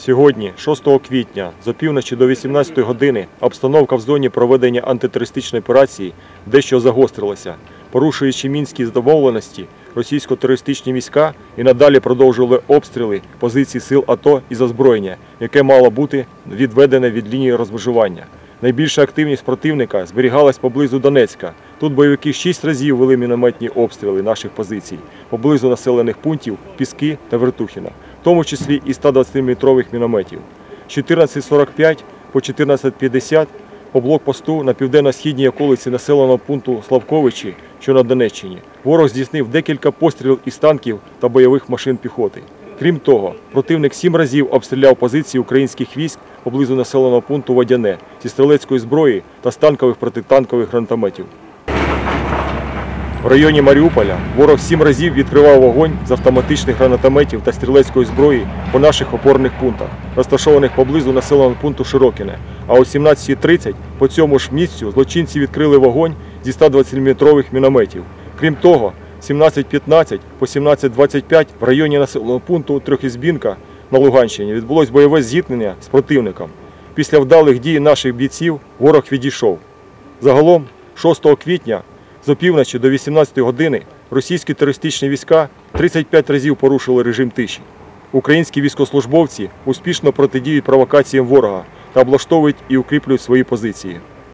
Сьогодні, 6 квітня, з опівночі до 18 години, обстановка в зоні проведення антитерористичної операції дещо загострилася. Порушуючи мінські домовленості, російсько-терористичні війська і надалі продовжували обстріли позицій сил АТО із озброєння, яке мало бути відведене від лінії розмежування. Найбільша активність противника зберігалась поблизу Донецька. Тут бойовики шість разів вели мінометні обстріли наших позицій поблизу населених пунктів Піски та Вертухіна, в тому числі і 120-метрових мінометів. З 14.45 по 14.50 по блокпосту на південно-східній околиці населеного пункту Славковичі, що на Донеччині, ворог здійснив декілька пострілів із танків та бойових машин піхоти. Крім того, противник сім разів обстріляв позиції українських військ поблизу населеного пункту Водяне зі стрілецької зброї та з танкових протитанкових гранатометів. В районі Маріуполя ворог сім разів відкривав вогонь з автоматичних гранатометів та стрілецької зброї по наших опорних пунктах, розташованих поблизу населеного пункту Широкіне. А о 17.30 по цьому ж місцю злочинці відкрили вогонь зі 120-метрових мінометів. Крім того, 17.15 по 17.25 в районі населеного пункту Трьохізбінка на Луганщині відбулось бойове зіткнення з противником. Після вдалих дій наших бійців ворог відійшов. Загалом, 6 квітня з опівночі до 18 години російські терористичні війська 35 разів порушили режим тиші. Українські військовослужбовці успішно протидіють провокаціям ворога та облаштовують і укріплюють свої позиції.